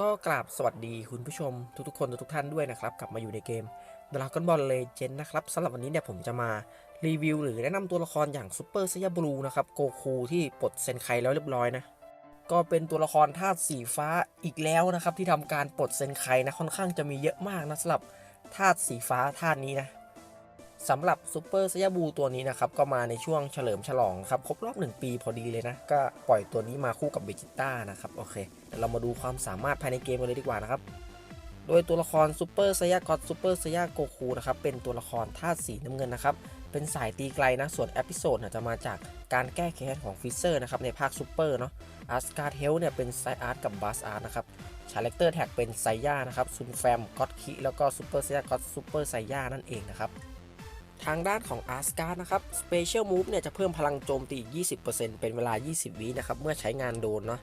ก็กราบสวัสดีคุณผู้ชมทุกๆคนทุกๆท่านด้วยนะครับ กลับมาอยู่ในเกม Dragon Ball Legend นะครับสำหรับวันนี้เนี่ยผมจะมารีวิวหรือแนะนำตัวละครอย่างซูเปอร์ไซยาบลูนะครับโกคูที่ปลดเซนไคแล้วเรียบร้อยนะก็เป็นตัวละครธาตุสีฟ้าอีกแล้วนะครับ ที่ทำการปลดเซนไคนะค่อนข้างจะมีเยอะมากนะสำหรับธาตุสีฟ้าธาตุนี้นะ สำหรับซูเปอร์ไซยาบูตัวนี้นะครับก็มาในช่วงเฉลิมฉลองครับครบรอบ 1 ปีพอดีเลยนะ ก็ปล่อยตัวนี้มาคู่กับเบจิต้านะครับโอเคเดี๋ยวเรามาดูความสามารถภายในเกมกันเลยดีกว่านะครับโดยตัวละครซูเปอร์ไซยากอตซูเปอร์ไซยาโกคูนะครับเป็นตัวละครธาตุสีน้ำเงินนะครับเป็นสายตีไกลนะส่วนเอพิโซดเนี่ยจะมาจากการแก้แค้นของฟิเซอร์นะครับในภาคซูเปอร์เนาะอาร์สการ์เฮลเนี่ยเป็นไซอาร์ตกับบัสอาร์ตนะครับชาเลคเตอร์แท็กเป็นไซย่านะครับซุนแฟมก็อตคิแล้วก็ซูเปอร์ไซยากอตซูเปอร์ไซย่านั่นเองนะครับ ทางด้านของอาร์สการ์นะครับ Special Move เนี่ยจะเพิ่มพลังโจมตีอีก 20%เป็นเวลา 20 วินะครับ เมื่อใช้งานโดนเนาะ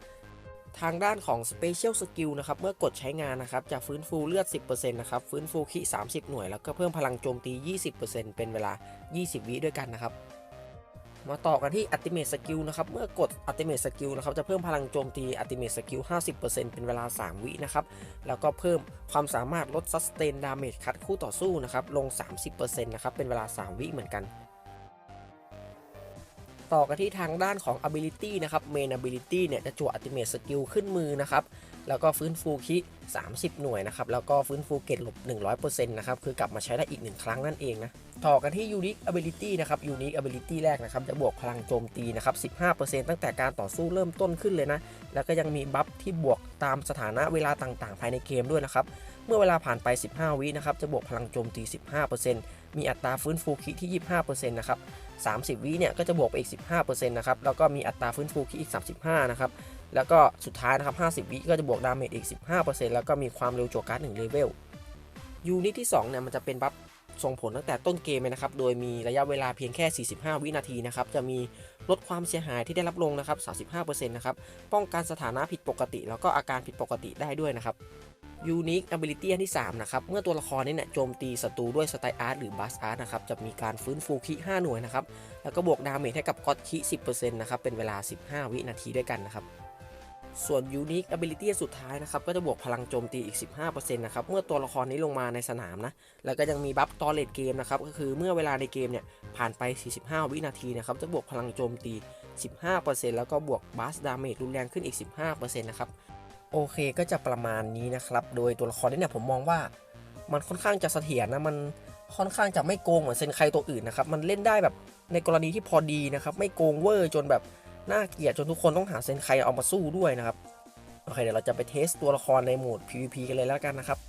ทางด้านของ Special Skill นะครับ เมื่อกดใช้งานนะครับ จะฟื้นฟูเลือด 10%นะครับ ฟื้นฟูขี30 หน่วย แล้วก็เพิ่มพลังโจมตี 20%เป็นเวลา 20 วิด้วยกันนะครับ มาต่อกันที่ Ultimate Skill นะครับ เมื่อกด Ultimate Skill นะครับ จะเพิ่มพลังโจมตี Ultimate Skill 50%เป็นเวลา 3 วินะครับ แล้วก็เพิ่มความสามารถลด Sustain Damage คัดคู่ต่อสู้นะครับ ลง 30%นะครับ เป็นเวลา 3 วิเหมือนกัน ต่อกันที่ทางด้านของ Ability นะครับ Main Ability เนี่ย จะจั่ว Ultimate Skill ขึ้นมือนะครับ แล้วก็ฟื้นฟูคิ30 หน่วยนะครับ แล้วก็ฟื้นฟูเกตหลบ 100%นะครับ คือกลับมาใช้ได้อีก 1 ครั้งนั่นเองนะ ต่อกันที่ Unique Ability นะครับ Unique Ability แรกนะครับ จะบวกพลังโจมตีนะครับ 15%ตั้งแต่การต่อสู้เริ่มต้นขึ้นเลยนะ แล้วก็ยังมีบัฟที่บวกตามสถานะเวลาต่างๆ ภายในเกมด้วยนะครับ เมื่อเวลาผ่านไป 15 วินะครับ จะบวกพลังโจมตี 15%มีอัตราฟื้นฟูคิที่ 25%นะครับ 30 วิเนี่ยก็จะบวกไปอีก 15%นะครับ แล้วก็มีอัตราฟื้นฟูคิอีก 35 นะครับ แล้วก็สุดท้ายนะครับ 50 วิก็จะบวกดาเมจอีก 15%แล้วก็มีความเร็วโจการ์ด1เลเวลยูนิตที่2เนี่ยมันจะเป็นบัฟ ส่งผลตั้งแต่ต้นเกมเลยนะครับ โดยมีระยะเวลาเพียงแค่ 45 วินาทีนะครับ จะมีลดความเสียหายที่ได้รับลงนะครับ 35%นะครับ ป้องกันสถานะผิดปกติ แล้วก็อาการผิดปกติได้ด้วยนะครับ Unique Ability อันที่ 3 นะครับ เมื่อตัวละครนี้เนี่ยโจมตีศัตรูด้วยสไตล์อาร์ตหรือบัสอาร์ตนะครับ จะมีการฟื้นฟูคิ5หน่วยนะครับ แล้วก็บวกดาเมจให้กับก็อตคิ10%นะครับ เป็นเวลา 15 วินาทีด้วยกันนะครับ ส่วน Unique Ability สุดท้ายนะครับ ก็จะบวกพลังโจมตีอีก 15%นะครับ เมื่อตัวละครนี้ลงมาในสนามนะ แล้วก็ยังมีบัฟตอเลตเกมนะครับ ก็คือเมื่อเวลาในเกมเนี่ย ผ่านไป 45 วินาทีนะครับ จะบวกพลังโจมตี 15%แล้วก็บวกบัสดาเมจรุนแรงขึ้นอีก 15%นะครับ โอเคก็จะประมาณนี้นะครับ โดยตัวละครนี้เนี่ยผมมองว่า มันค่อนข้างจะเสถียรนะ มันค่อนข้างจะไม่โกงเหมือนเซนไคตัวอื่นนะครับ มันเล่นได้แบบในกรณีที่พอดีนะครับ ไม่โกงเวอร์จนแบบ น่าเกลียดจนทุกคนต้องหาเซนไคเอามาสู้ด้วยนะครับ โอเคเดี๋ยวเราจะไปเทสตัวละครในโหมด PVP กันเลยแล้วกันนะครับ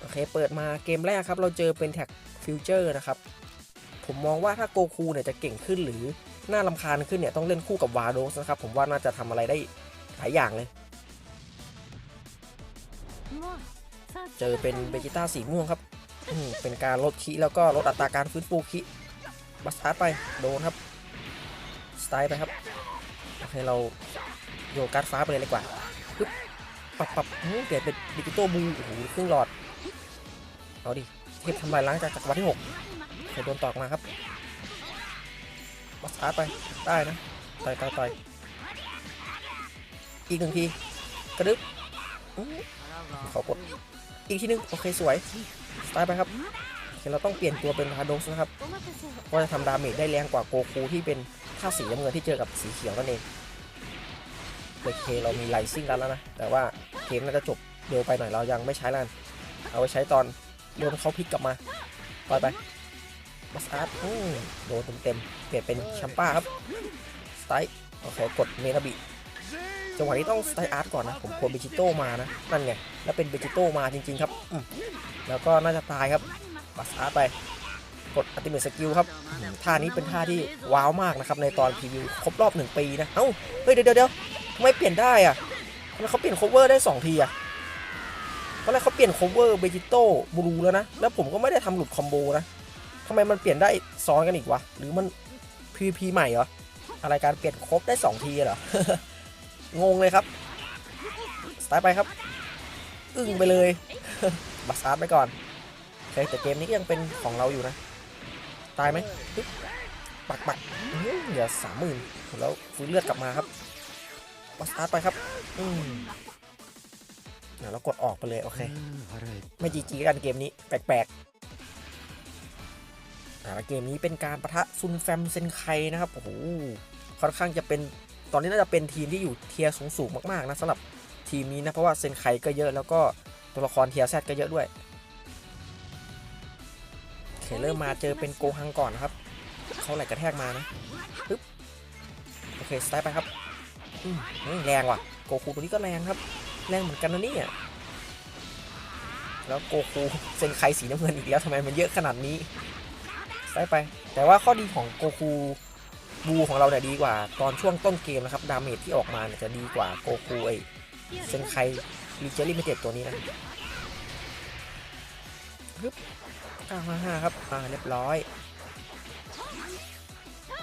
โอเค เปิดมาเกมแรกครับ เราเจอเป็นแท็กฟิวเจอร์นะครับ ผมมองว่าถ้าโกคูเนี่ยจะเก่งขึ้นหรือ น่าลำคาญขึ้นเนี่ยต้องเล่นคู่กับวาโดสนะครับ ผมว่าน่าจะทำอะไรได้หลายอย่างเลย เจอเป็นเบจิต้าสีม่วงครับเป็นการลดคิแล้วก็ลดอัตราการฟื้นฟูคิบัสตาร์ไปโดนครับ สไตล์ไปครับโอเคเราโยนการ์ดฟ้าไปเลยดีกว่าปึ๊บปรับปรับอื้อเปลี่ยนเป็นดิจิตอลบูโอ้โหครึ่งหลอด เอาดิ เทพทำลายล้างจากจักรวาลที่6เคยโดนตอกมาครับ บัสตาร์ไปได้นะต่อยต่อยต่อยอีกหนึ่งทีกระดึ๊บอื้อเขากดอีกทีนึงโอเคสวยสไตล์ไปครับเเราต้องเปลี่ยนตัวเป็นพาโดสนะครับก็จะทำดาเมจได้แรงกว่าโกคูที่เป็นท่าสีน้ำเงินที่เจอกับสีเขียวนั่นเองโอเคเรามีไลซิ่งกันแล้วนะ แต่ว่าเกมน่าจะจบเร็วไปหน่อยเรายังไม่ใช้แล้วกันเอาไว้ใช้ตอนโดนเขาพลิกกลับมาปล่อยไป บัสอาร์ตโดนเต็มๆเปลี่ยนเป็นแชมป้าครับสไตล์โอเคกดเมนาบิจังหวะนี้ต้องสไตล์อาร์ตก่อนนะ ผมควรเบจิโต้มานะ นั่นไง แล้วเป็นเบจิโต้มาจริง ๆ ครับ แล้วก็น่าจะตายครับบัสอาร์ตไป กดอัติเม e สกิลครับ ท่านี้เป็นท่าที่ว้าวมากนะครับ ในตอนพรีวิวครบรอบหนึ่งปีนะ เอ้า เฮ้ย เดี๋ยวเดี๋ยวทำไมเปลี่ยนได้อะทำไมเขาเปลี่ยนโคเวอร์ได้ 2 ทีอะตอนแรกเขาเปลี่ยนโคเวอร์เบจิโต้บลูแล้วนะ แล้วผมก็ไม่ได้ทำหลุดคอมโบนะ ทำไมมันเปลี่ยนได้ซ้อนกันอีกวะ หรือมัน PVP ใหม่เหรอ อะไรการเปลี่ยนครบได้ 2 ทีเหรอ งงเลยครับ สไตล์ไปครับ อึ้งไปเลยบัสอาร์ไปก่อนโอเคแต่เกมนี้ก็ยังเป็นของเราอยู่นะ ตายไหมปักปักอื้อหือเหลือสามหมื่นแล้วฟื้นเลือดกลับมาครับบัสอาร์ไปครับ อืมเดี๋ยวเรากดออกไปเลย โอเค ไม่จีจีกันเกมนี้ แปลก เกมนี้เป็นการประทะซุนแฟมเซนไคนะครับโอ้โหค่อนข้างจะเป็นตอนนี้น่าจะเป็นทีมที่อยู่เทียร์สูงๆมากๆนะสำหรับทีมนี้นะเพราะว่าเซนไคก็เยอะแล้วก็ตัวละครเทียร์แซดก็เยอะด้วยเคเริ่มมาเจอเป็นโกฮังก่อนนะครับเขาไหลกระแทกมานะปึ๊บโอเคสไตล์ไปครับอืมแรงว่ะโกคูตัวนี้ก็แรงครับ แรงเหมือนกันนะเนี่ยแล้วโกคูเซนไคสีน้ำเงินอีกแล้วทำไมมันเยอะขนาดนี้ ได้ไป แต่ว่าข้อดีของโกคูบูของเราเนี่ยดีกว่า ตอนช่วงต้นเกมนะครับ ดาเมจที่ออกมาเนี่ยจะดีกว่าโกคูไอเซนไครีเจอรี่ไม่เจ็ตัวนี้นะฮึบ955ครับ อ่า เรียบร้อย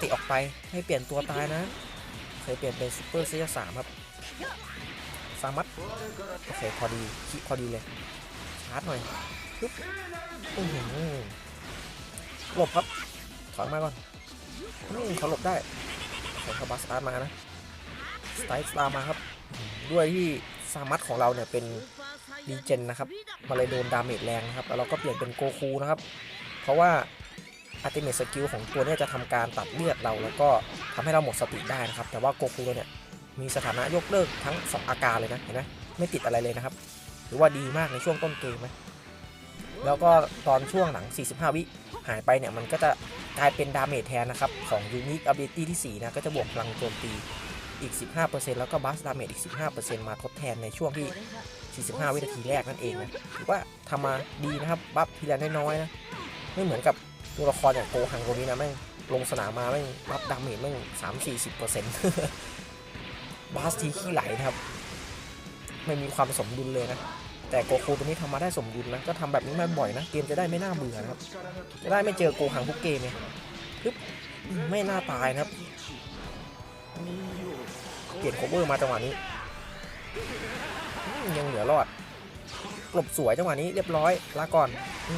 ติออกไปให้เปลี่ยนตัวตายนะ เคยเปลี่ยนเป็นซูเปอร์เซียสามครับสามัดโอเค พอดีคิพอดีเลย ชาร์จหน่อยปึ๊บอื้อหือ หลบครับถอยมาก่อนอืมเขาหลบได้ขอเขาบัสตาร์มานะสไตล์สตาร์มาครับ ด้วยที่ซามัดของเราเนี่ยเป็นดีเจนนะครับมาเลยโดนดาเมจแรงนะครับ แล้วเราก็เปลี่ยนเป็นโกคูนะครับ เพราะว่าอัติเมตสกิลของตัวเนี้จะทำการตัดเลือดเรา แล้วก็ทำให้เราหมดสติได้นะครับ แต่ว่าโกคูเนี่ยมีสถานะยกเลิกทั้งสองอาการเลยนะเห็นไหมไม่ติดอะไรเลยนะครับหรือว่าดีมากในช่วงต้นเกมนะ แล้วก็ตอนช่วงหลัง 45 วิหายไปเนี่ยมันก็จะกลายเป็นดาเมจแทนนะครับ ของ Unique Ability ที่ 4 นะ ก็จะบวกพลังโจมตีอีก 15%แล้วก็บัสดาเมจอีก 15%มาทดแทนในช่วงที่ 45 วินาทีแรกนั่นเองนะถือว่าทำมาดีนะครับ บัฟทีละน้อยๆนะ ไม่เหมือนกับตัวละครอย่างโกฮังตัวนี้นะแม่งลงสนามมาแม่งบัฟดาเมจแม่ง3-40%บาสทีขี้ไหลนะครับ ไม่มีความสมดุลเลยนะ แต่โกคูตัวนี้ทำมาได้สมดุลนะ ก็ทำแบบนี้มาบ่อยนะ เกมจะได้ไม่น่าเบื่อนะครับ จะได้ไม่เจอโกหังทุกเกมไงปึ๊บไม่น่าตายนะครับ เปลี่ยนโคเวอร์มาจังหวะนี้ ยังเหลือรอดกลบสวยจังหวะนี้เรียบร้อยลาก่อนอื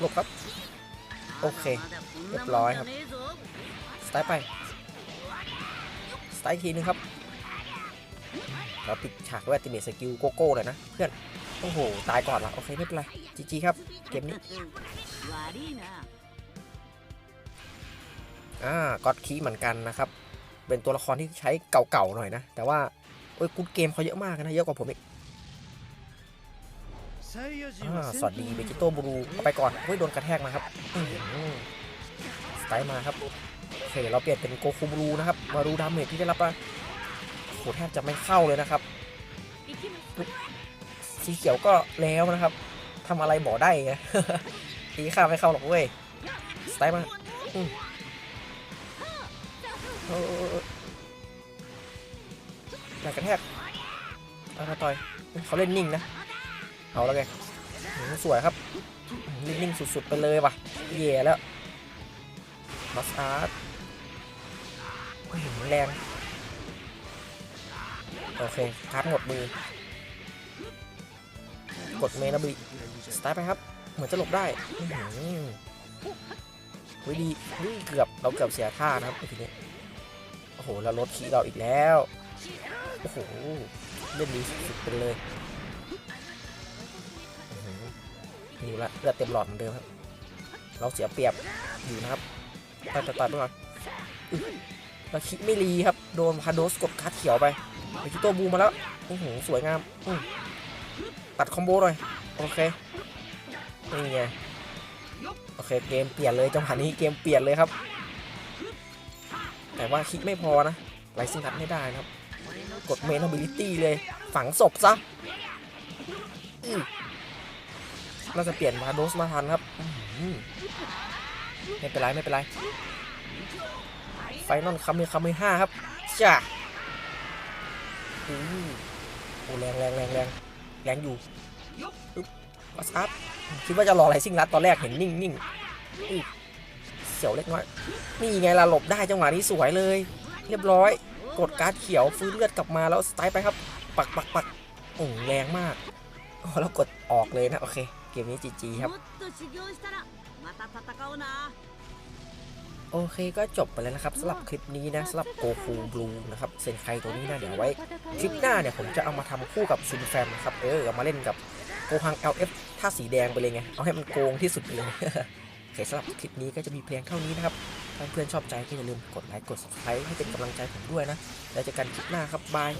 หลบครับ โอเค เรียบร้อยครับ สไตล์ไป สไตล์ทีนึงครับ เราปิดฉากด้วยติเมสกิลโกโก้เลยนะ เพื่อน โอ้โห ตายก่อนละโอเคไม่เป็นไรจีจีครับ เกมนี้ อ่าก็อดคีเหมือนกันนะครับ เป็นตัวละครที่ใช้เก่าๆหน่อยนะ แต่ว่า โอ้ยกูดเกมเขาเยอะมากนะ เยอะกว่าผมอีกอ่าสวัสดีเบจิโต้บลูเอาไปก่อนเฮ้ยโดนกระแทกมาครับสไตล์มาครับโอเคเราเปลี่ยนเป็นโกคูบลูนะครับ มาดูดาเมจที่ได้รับอะ หแทบจะไม่เข้าเลยนะครับ สีเขียวก็แล้วนะครับทำอะไรบ่ได้ไงตีข้ามไม่เข้าหรอกเว้ยสไตล์มาอืมเออเออเอออยากกระแทกต่อยต่อยเขาเล่นนิ่งนะ เอาแล้วไงหืมสวยครับนิ่งๆสุดๆ ไปเลยว่ะเย่แล้วบัสอาร์ตอื้อหือแรง โอเคคัดหมดมือกดเมนาบิสตาร์ทไปครับ เหมือนจะหลบได้อื้อหือเฮ้ยดีเฮ้ยเกือบเราเกือบเสียท่านะครับทีนี้โอ้โหแล้วรถขี่เราอีกแล้วโอ้โหเล่นดีสุดๆไปเลยอยู่ละเลือดเต็มหลอดเหมือนเดิมครับ เราเสียเปรียบอยู่นะครับตัดตัดตัดไปก่อนอุ๊ยเราคิดไม่รีครับ โดนพาโดสกดคัดเขียวไป ไปคิโตบูมาแล้วโอ้โหสวยงามตัดคอมโบหน่อยโอเคนี่ไงโอเคเกมเปลี่ยนเลยจังหวะนี้เกมเปลี่ยนเลยครับ แต่ว่าคิดไม่พอนะไลซิงนัดไม่ได้นะครับ กดเมน a บิลิตี้เลยฝังศพซะน่าจะเปลี่ยนพาโดสมาทันครับไม่เป็นไรไม่เป็นไรไฟนอลคัมเมคัมเมห้าครับจ้า อ้โอ้แรงแรงแรงแรงแรงอยู่ปึ๊บวัสอัพคิดว่าจะรออะไรซิ่งรัดตอนแรกเห็นนิ่งนิ่งเสียวเล็กน้อย นี่ไงล่ะหลบได้จังหวะนี้สวยเลย เรียบร้อย กดการ์ดเขียวฟื้นเลือดกลับมาแล้วสไตล์ไปครับ ปักปักปักโอ้แรงมากอ๋อแล้วกดออกเลยนะ โอเค เกมนี้จีจีครับ โอเคก็จบไปแล้วนะครับสำหรับคลิปนี้นะสำหรับโกคูบลูนะครับเซนไคตัวนี้นะเดี๋ยวไว้ คลิปหน้าเนี่ยผมจะเอามาทำคู่กับซุนแฟมนะครับเออเอามาเล่นกับโกฮัง LF ท่าสีแดงไปเลยไง เอาให้มันโกงที่สุดเลยโอเคสำหรับคลิปนี้ก็จะมีเพลงเท่านี้นะครับถ้าเพื่อนชอบใจก็อย่าลืมกดไลค์กด subscribe ให้เป็นกำลังใจผมด้วยนะแล้วเจอกันคลิปหน้าครับบาย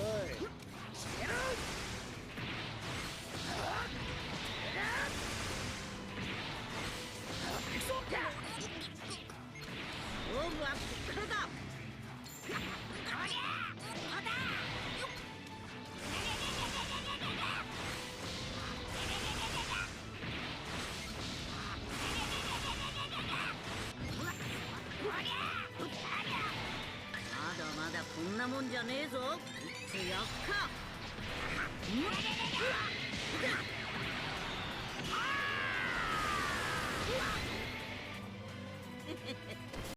んじゃねえぞ。強っか。